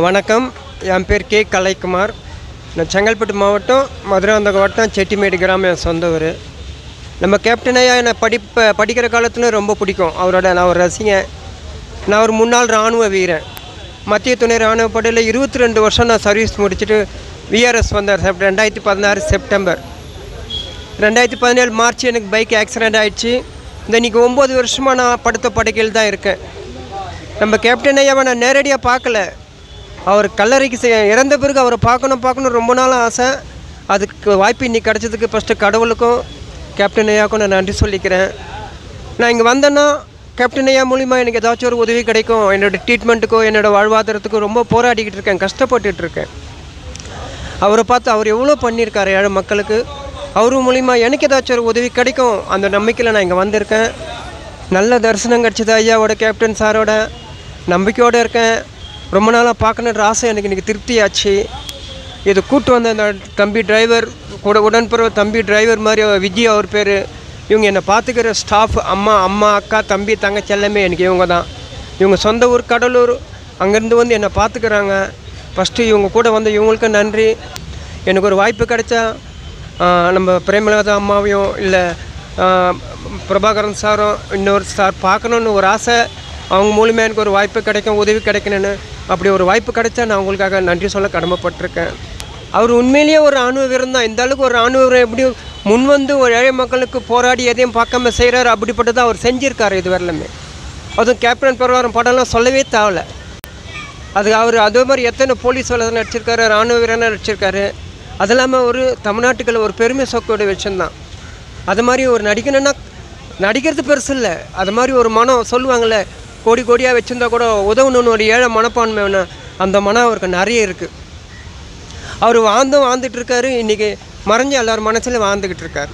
வணக்கம். என் பேர் கே. கலைக்குமார். நான் செங்கல்பட்டு மாவட்டம் மதுராந்தகம் வட்டம் செட்டிமேடு கிராமம் என் சொந்த ஊர். நம்ம கேப்டனையா என்னை படிப்ப படிக்கிற காலத்தில் ரொம்ப பிடிக்கும். அவரோட நான் ஒரு ரசிகன். நான் ஒரு முன்னாள் இராணுவ வீரன். மத்திய துணை இராணுவ படையில் இருபத்தி ரெண்டு வருஷம் நான் சர்வீஸ் முடிச்சுட்டு விஆர்எஸ் வந்தார். செப் ரெண்டாயிரத்தி பதினாறு செப்டம்பர். ரெண்டாயிரத்தி பதினேழு மார்ச் எனக்கு பைக் ஆக்சிடெண்ட் ஆகிடுச்சு இந்த இன்றைக்கி ஒம்பது வருஷமாக நான் படுத்த படுக்கையில் தான் இருக்கேன். நம்ம கேப்டன் ஐயாவை நான் நேரடியாக பார்க்கல. அவர் கல்லறைக்கு செய்ய இறந்த பிறகு அவரை பார்க்கணும் பார்க்கணும் ரொம்ப நாள் ஆசை. அதுக்கு வாய்ப்பு இன்னைக்கு கிடச்சதுக்கு ஃபஸ்ட்டு கடவுளுக்கும் கேப்டன் ஐயாவுக்கும் நான் நன்றி சொல்லிக்கிறேன். நான் இங்கே வந்தேன்னா கேப்டன் ஐயா மூலிமா எனக்கு ஏதாச்சும் ஒரு உதவி கிடைக்கும். என்னோடய ட்ரீட்மெண்ட்டுக்கோ என்னோடய வாழ்வாதாரத்துக்கோ ரொம்ப போராடிக்கிட்டு இருக்கேன் கஷ்டப்பட்டுட்டு இருக்கேன். அவரை பார்த்து அவர் எவ்வளோ பண்ணியிருக்காரு ஏழை மக்களுக்கு. அவர் மூலிமா எனக்கு ஏதாச்சும் ஒரு உதவி கிடைக்கும். அந்த நம்பிக்கையில் நான் இங்கே வந்திருக்கேன். நல்ல தரிசனம் கிடச்சிது ஐயாவோட கேப்டன் சாரோட. நம்பிக்கையோடு இருக்கேன். ரொம்ப நாளாக பார்க்கணுன்ற ஆசை எனக்கு இன்றைக்கி திருப்தியாச்சு. இது கூட்டு வந்த அந்த தம்பி டிரைவர் கூட உடன்பிறவு தம்பி டிரைவர் மாதிரி விஜய் அவர் பேர். இவங்க என்னை பார்த்துக்கிற ஸ்டாஃப் அம்மா அம்மா அக்கா தம்பி தங்கச்சி எல்லாமே எனக்கு இவங்க தான். இவங்க சொந்த ஊர் கடலூர். அங்கேருந்து வந்து என்னை பார்த்துக்கிறாங்க. ஃபஸ்ட்டு இவங்க கூட வந்த இவங்களுக்கும் நன்றி. எனக்கு ஒரு வாய்ப்பு கிடைச்சா நம்ம பிரேமலதா அம்மாவையும் இல்லை பிரபாகரன் சாரும் இன்னொரு சார் பார்க்கணுன்னு ஒரு ஆசை. அவங்க மூலியமாக எனக்கு ஒரு வாய்ப்பு கிடைக்கும் உதவி கிடைக்கணுன்னு அப்படி ஒரு வாய்ப்பு கிடைச்சா நான் உங்களுக்காக நன்றி சொல்ல கடமைப்பட்டிருக்கேன். அவர் உண்மையிலேயே ஒரு ராணுவ வீரன் தான். இந்த அளவுக்கு ஒரு ராணுவ வீரன் எப்படி முன் வந்து ஒரு ஏழை மக்களுக்கு போராடி எதையும் பார்க்காம செய்கிறாரு அப்படிப்பட்டதை அவர் செஞ்சிருக்காரு இது வரலுமே அதுவும் கேப்டன் பரவாரம் படம்லாம் சொல்லவே தேவையில்ல. அது அவர் அதே மாதிரி எத்தனை போலீஸ் வேலை நடிச்சிருக்காரு ராணுவ வீரனாக நடிச்சிருக்காரு. அது இல்லாமல் ஒரு தமிழ்நாட்டுக்குள்ள ஒரு பெருமை சொக்கோட விஷயந்தான் அது மாதிரி ஒரு நடிக்கணும்னா நடிக்கிறது பெருசு இல்லை. அது மாதிரி ஒரு மனம் சொல்லுவாங்கள்ல கோடி கோடியாக வச்சுருந்தா கூட உதவணும்னு ஒரு ஏழை மனப்பான்மை அந்த மனம் அவருக்கு நிறைய இருக்குது அவர் வாழ்ந்தும் வாழ்ந்துட்டு இருக்காரு. இன்றைக்கி மறைஞ்ச எல்லார் மனசுலையும் வாழ்ந்துக்கிட்டு இருக்காரு.